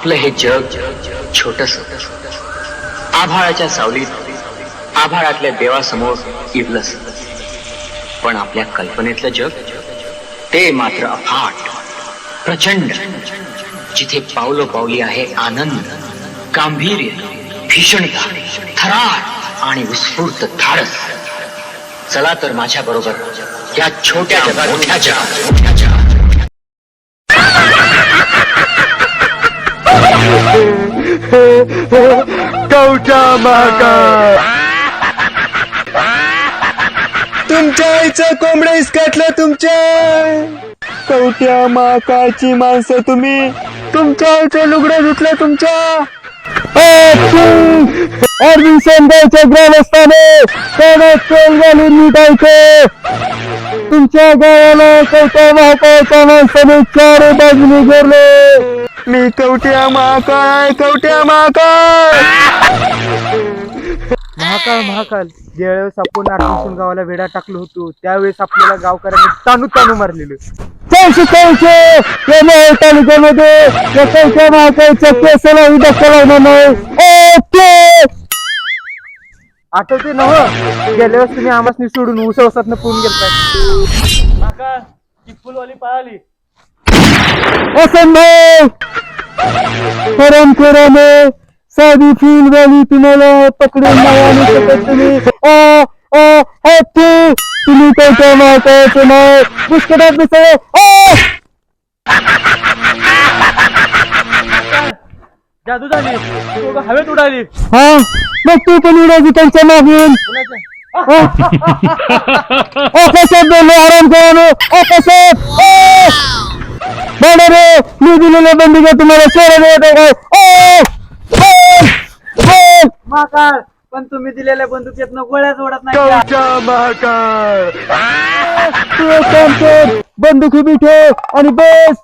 आपलं हे जग छोटस. आभाळाच्या सावलीत आभाळातल्या देवासमोर इवलस पण आपल्या कल्पनेतलं जग ते मात्र अफाट प्रचंड. जिथे पावलो पावली आहे आनंद गांभीर्य भीषणता थरार आणि विस्फूर्त धाडस. चला तर माझ्या बरोबर या छोट्या जगात मोठ्या जगात कवठा महाकाळ तुमच्या आईचं कोंबडं इसकाटलं तुमच्या. कवट्या महाकाळची माणसं तुम्ही. तुमच्या आईचं लुगडं धुतलं तुमच्या. अरविंद संघाच्या ग्रामस्थाने कानात तेल घालून मिठायचं तुमच्या गावाला कवट्या महाकाळच्या माणसाने चार बाजूने मी कवट्या महाकाळ कवट्या महाकाळ महाकाळ महाकाळ ज्यावेळेस आपण आठवण गावाला वेढा टाकलो होतो त्यावेळेस आपल्याला गावकऱ्यांनी तानू तानू मारलेलं. चौशे चौशे. या मोहोळ तालुक्यामध्ये या कवट्या महाकाळच्या केसाला होणार नाही. ओके. आठवते नव गेल्या वेळेस तुम्ही आमासनी सोडून उसवसात पळून गेलताय. महाकाळ ती फुलवाली पळाली. हसन भाई परम कराने साधी फील वाली तुम्हाला पकडून शकत तुम्ही हत्ती तुम्ही पुष्कळात मिसळे! जादू झाली हवेत उडाली हा मग तू पण उडायची त्यांच्या मागून ऑफिसात बोललो आराम करानो ऑफिसात बरं रे मी दिलेल्या बंदुका तुम्हाला सोडत येते काय! महाकाळ पण तुम्ही दिलेल्या बंदुकीतनं गोळ्याच ओढत नाही. का? तू एक काम कर बंदूक उभी ठेव आणि बस.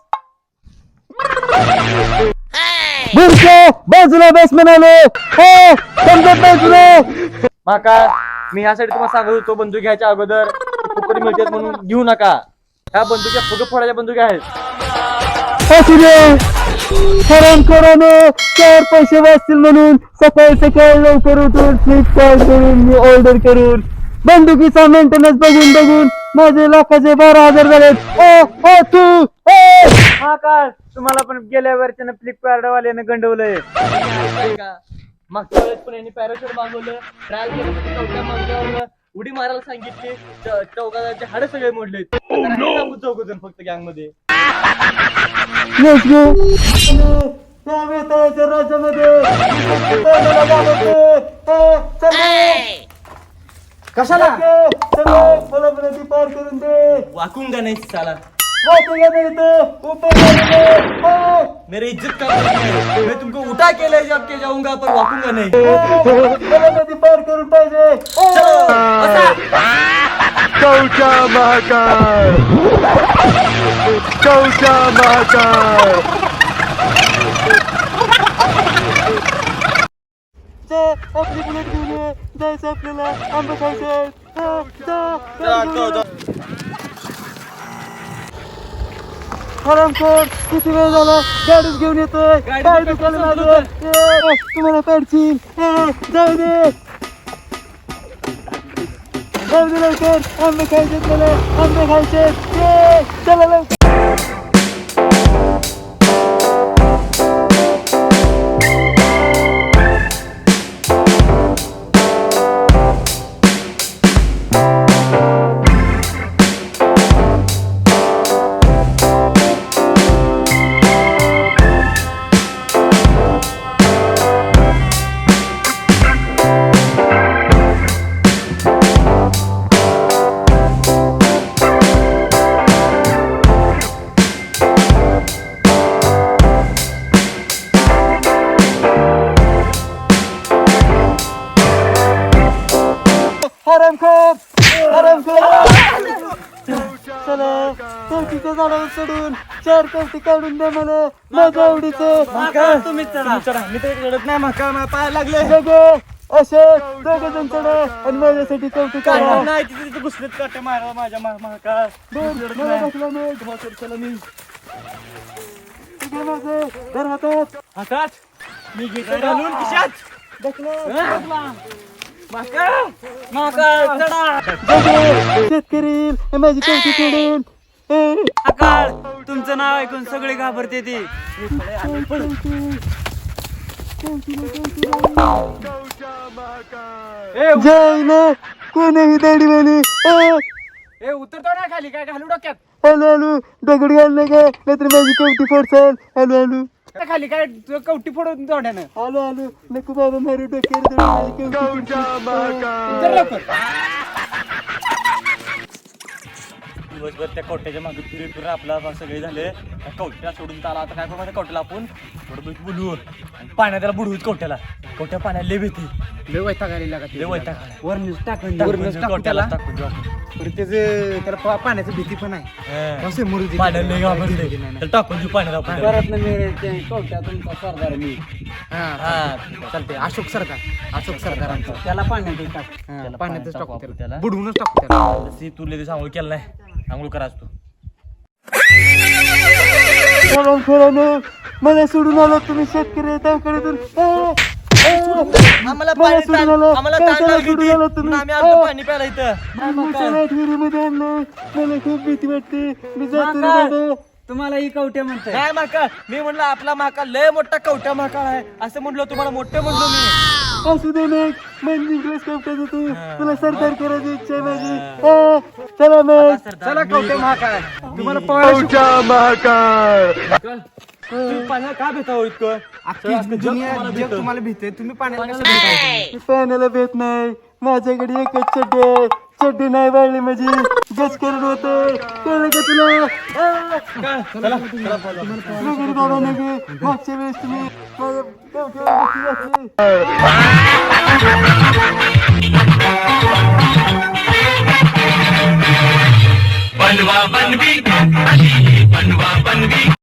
बुरशा बाजूला बस म्हणाले. हो समजत नाही तुला. महाकाळ मी ह्यासाठी तुम्हाला सांगत होतो बंदूक घ्यायच्या अगोदर फुकट मिळतात म्हणून घेऊ नका. ह्या बंदुक्या फुग फोडायच्या बंदुक्या आहेत. असू दे हराम कराने चार पैसे वाचतील म्हणून सकाळी सकाळी लवकर उठून फ्लिपकार्ट करून ऑर्डर करून बंदुकीचा मेंटेनन्स बघून बघून माझे लाखाचे बारा हजार झाले ओ ओ तू ओ! महाकाळ तुम्हाला पण गेल्या वर्षानं फ्लिपकार्ट वाल्यानं गंडवलंय. मागच्या वेळेस पण यांनी पॅराशूट मागवलं ट्रायल केलं उडी मारायला सांगितली. च- चौघाचे हाडे सगळे मोडले. चौघ जण फक्त गँगमध्ये. कशाला? पार करून दे वाकून का नाही साला वाटेला नाही इथं. उपयोग नाही. ए, मेरी इज्जत का मैं तुमको उठा के ले जब के जाऊंगा पर वाकूंगा नहीं। मला नदी पार करून पाहिजे कवचा महाकाळ कवचा महाकाळ जा, आपली बुलेट घेऊन ये जायचं आपल्याला आंबे खायचे Karamkor, kötü vedalar, deriz gönlete, kaydı kalınları, numara perçin, dövde. Dövde löyker, amme kaydetmele, amme kaydet, dalalar. कवटीच्या झाडावर चढून चार कवटी काढून द्या मला. माझ्या आवडीचं. तुम्ही चढा. मी तर रडत नाही. मला पाय लागले. असे दोघं जण चढा. आणि माझ्यासाठी कवटी काढा नाही तिथे तिथे घुसलेत काटे मारा माझ्या मा- महाकाळ दोन मला बसला नाही. चला मी घे माझं धर हातात. हातात? मी घेतो घालून खिशात? माका माका चढा. बघ, शेतकरी माझी कवटी सोडून ए, आकाळ तुमचं नाव ऐकून सगळे घाबरते ते. जायला कोणीही दाढीवाली ए, ए उतरतो ना खाली काय घालू डोक्यात? हॅलो हॅलो दगड घाललं का? नाहीतर माझी कवटी फोडसाल. Hello hello. खाली काय कवटी फोडून तोंड्यानं हॅलो हॅलो नको बाबा मारू डोक्यावर. दगड, माझी कवटी फोडसाल. दिवसभर त्या कवट्याच्या मागे फिरे फिरे आपला सगळे झाले. त्या कवट्याला सोडून त्याला आता काय करू माहिती कवट्याला आपण थोडं आणि पाण्यात त्याला बुडवूच कवट्याला. कवट्या पाण्यात लय भीती. लय वैताग आलेला का लय आलाय. वरणच टाकून वरणच त्याला. टाकून देऊ आपण. त्याचं त्याला पा- पाण्याची भीती पण आहे. हं. असे मरू दे. पाण्यात लय घाबरले त्याला टाकून देऊ पाण्यात आपण. त्याला. परत मी कवट्या तुमचा सरदार मी. हा, चालते अशोक सरदार. अशोक सरदार आमचा. त्याला पाण्यात टाक. पाण्यातच पाण्यात टाकू टाकू त्याला. त्याला. बुडवूनच टाकू त्याला. तशी तू आंघोळ केलं नाही. आंघोळ कराच तू चला खरं मला सोडून आला तुम्ही शेतकरी आम्हाला सोडून आला. आम्हाला ताण लागली होती. म्हणून आम्ही आलतो पाणी प्यायला इथं. मला खूप भीती वाटते. मी जातो तुम्हाला ही कवट्या म्हणताय. काय माका मी म्हणलं आपला माका लय मोठा कवट्या माका आहे. असं म्हणलो तुम्हाला मोठं म्हणलो मी. असू दे ना मन जिंकलंस कवट्याचं तू तुला सरदार करायची इच्छा आहे माझी. चला मग. चला कवट्या माका तुम्हाला महाकाय. तुम्ही पाण्याला का भेटा हो इतकं जग तुम्हाला भीते. तुम्ही पाण्याला पाण्याला भेट नाही. माझ्याकडे एकच चड्डी आहे. चड्डी नाही वाढली माझी. गच करून होत. कळलं का तुला? नगर बाबा नगे मागच्या वेळेस तुम्ही माझ्या डोक्यावर बसली असली.